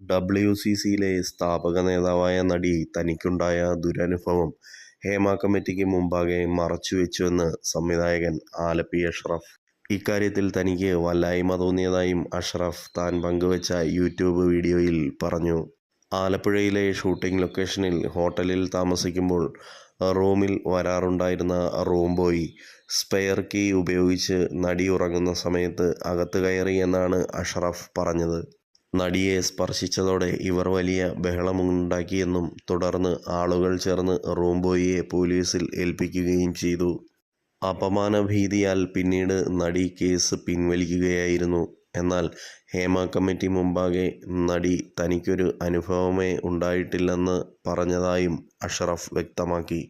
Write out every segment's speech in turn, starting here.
W C സിയിലെ സ്ഥാപക നേതാവായ നടി തനിക്കുണ്ടായ ദുരനുഭവം ഹേമ കമ്മിറ്റിക്ക് മുമ്പാകെ മറച്ചുവെച്ചുവെന്ന് സംവിധായകൻ ആലപ്പി അഷ്റഫ്. ഇക്കാര്യത്തിൽ തനിക്ക് വല്ലായ്മ തോന്നിയതായും അഷ്റഫ് താൻ പങ്കുവച്ച യൂട്യൂബ് വീഡിയോയിൽ പറഞ്ഞു. ആലപ്പുഴയിലെ ഷൂട്ടിംഗ് ലൊക്കേഷനിൽ ഹോട്ടലിൽ താമസിക്കുമ്പോൾ റൂമിൽ വരാറുണ്ടായിരുന്ന റൂം ബോയ് സ്പെയർ കീ ഉപയോഗിച്ച് നടി ഉറങ്ങുന്ന സമയത്ത് അകത്ത് കയറി എന്നാണ് അഷ്റഫ് പറഞ്ഞത്. നടിയെ സ്പർശിച്ചതോടെ ഇവർ വലിയ ബഹളമുണ്ടാക്കിയെന്നും തുടർന്ന് ആളുകൾ ചേർന്ന് റോംബോയിയെ പോലീസിൽ ഏൽപ്പിക്കുകയും ചെയ്തു. അപമാനഭീതിയാൽ പിന്നീട് നടി കേസ് പിൻവലിക്കുകയായിരുന്നു. എന്നാൽ ഹേമ കമ്മിറ്റി മുമ്പാകെ നടി തനിക്കൊരു അനുഭവമേ ഉണ്ടായിട്ടില്ലെന്ന് പറഞ്ഞതായും അഷറഫ് വ്യക്തമാക്കി.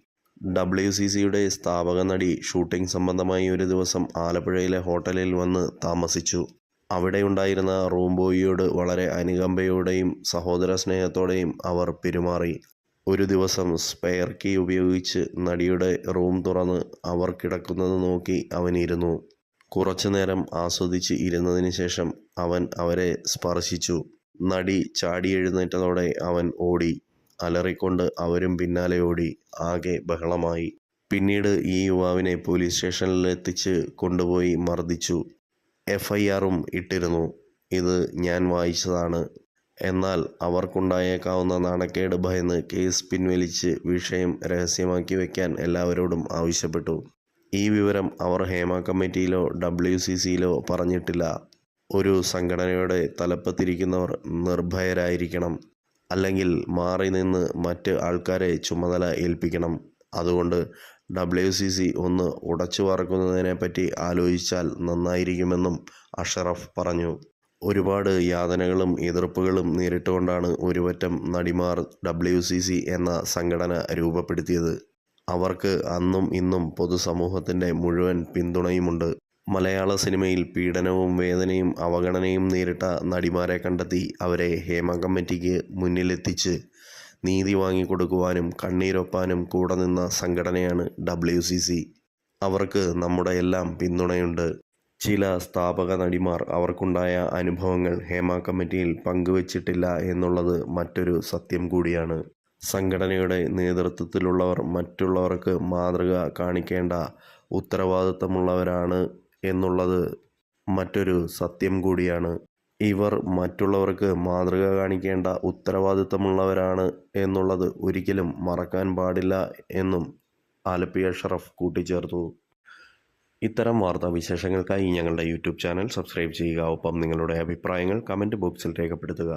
ഡബ്ല്യു സി സിയുടെ സ്ഥാപക നടി ഷൂട്ടിംഗ് സംബന്ധമായി ഒരു ദിവസം ആലപ്പുഴയിലെ ഹോട്ടലിൽ വന്ന് താമസിച്ചു. അവിടെയുണ്ടായിരുന്ന റൂംബോയിയോട് വളരെ അനുകമ്പയോടെയും സഹോദര സ്നേഹത്തോടെയും അവർ പെരുമാറി. ഒരു ദിവസം സ്പെയർ കീ ഉപയോഗിച്ച് നടിയുടെ റൂം തുറന്ന് അവർ കിടക്കുന്നത് നോക്കി അവനിരുന്നു കുറച്ചു നേരം ആസ്വദിച്ച് ഇരുന്നതിന് ശേഷം അവൻ അവരെ സ്പർശിച്ചു. നടി ചാടി എഴുന്നേറ്റതോടെ അവൻ ഓടി. അലറിക്കൊണ്ട് അവരും പിന്നാലെ ഓടി. ആകെ ബഹളമായി. പിന്നീട് ഈ യുവാവിനെ പോലീസ് സ്റ്റേഷനിലെത്തിച്ച് കൊണ്ടുപോയി മർദ്ദിച്ചു. എഫ് ഐ ആറും ഇട്ടിരുന്നു. ഇത് ഞാൻ വായിച്ചതാണ്. എന്നാൽ അവർക്കുണ്ടായേക്കാവുന്ന നാണക്കേട് ഭയന്ന് കേസ് പിൻവലിച്ച് വിഷയം രഹസ്യമാക്കി വയ്ക്കാൻ എല്ലാവരോടും ആവശ്യപ്പെട്ടു. ഈ വിവരം അവർ ഹേമ കമ്മിറ്റിയിലോ ഡബ്ല്യു സി സിയിലോ പറഞ്ഞിട്ടില്ല. ഒരു സംഘടനയുടെ തലപ്പത്തിരിക്കുന്നവർ നിർഭയരായിരിക്കണം. അല്ലെങ്കിൽ മാറി നിന്ന് മറ്റ് ആൾക്കാരെ ചുമതല ഏൽപ്പിക്കണം. അതുകൊണ്ട് ഡബ്ല്യു സി സി ഒന്ന് ഉടച്ചു ഉടച്ചുവാർക്കുന്നതിനെപ്പറ്റി ആലോചിച്ചാൽ നന്നായിരിക്കുമെന്നും അഷറഫ് പറഞ്ഞു. ഒരുപാട് യാതനകളും എതിർപ്പുകളും നേരിട്ടുകൊണ്ടാണ് ഒരുപറ്റം നടിമാർ ഡബ്ല്യു സി സി എന്ന സംഘടന രൂപപ്പെടുത്തിയത്. അവർക്ക് അന്നും ഇന്നും പൊതുസമൂഹത്തിന്റെ മുഴുവൻ പിന്തുണയുമുണ്ട്. മലയാള സിനിമയിൽ പീഡനവും വേദനയും അവഗണനയും നേരിട്ട നടിമാരെ കണ്ടെത്തി അവരെ ഹേമ കമ്മിറ്റിക്ക് മുന്നിലെത്തിച്ച് നീതി വാങ്ങിക്കൊടുക്കുവാനും കണ്ണീരൊപ്പാനും കൂടെ നിന്ന സംഘടനയാണ് ഡബ്ല്യു സി സി. അവർക്ക് നമ്മുടെ എല്ലാം പിന്തുണയുണ്ട്. ചില സ്ഥാപക നടിമാർ അവർക്കുണ്ടായ അനുഭവങ്ങൾ ഹേമ കമ്മിറ്റിയിൽ പങ്കുവച്ചിട്ടില്ല എന്നുള്ളത് മറ്റൊരു സത്യം കൂടിയാണ്. സംഘടനയുടെ നേതൃത്വത്തിലുള്ളവർ മറ്റുള്ളവർക്ക് മാതൃക കാണിക്കേണ്ട ഉത്തരവാദിത്തമുള്ളവരാണ് എന്നുള്ളത് മറ്റൊരു സത്യം കൂടിയാണ്. ഇവർ മറ്റുള്ളവർക്ക് മാതൃക കാണിക്കേണ്ട ഉത്തരവാദിത്തമുള്ളവരാണ് എന്നുള്ളത് ഒരിക്കലും മറക്കാൻ പാടില്ല എന്നും ആലപ്പി അഷ്റഫ് കൂട്ടിച്ചേർത്തു. ഇത്തരം വാർത്താ വിശേഷങ്ങൾക്കായി ഞങ്ങളുടെ യൂട്യൂബ് ചാനൽ സബ്സ്ക്രൈബ് ചെയ്യുക. ഒപ്പം നിങ്ങളുടെ അഭിപ്രായങ്ങൾ കമന്റ് ബോക്സിൽ രേഖപ്പെടുത്തുക.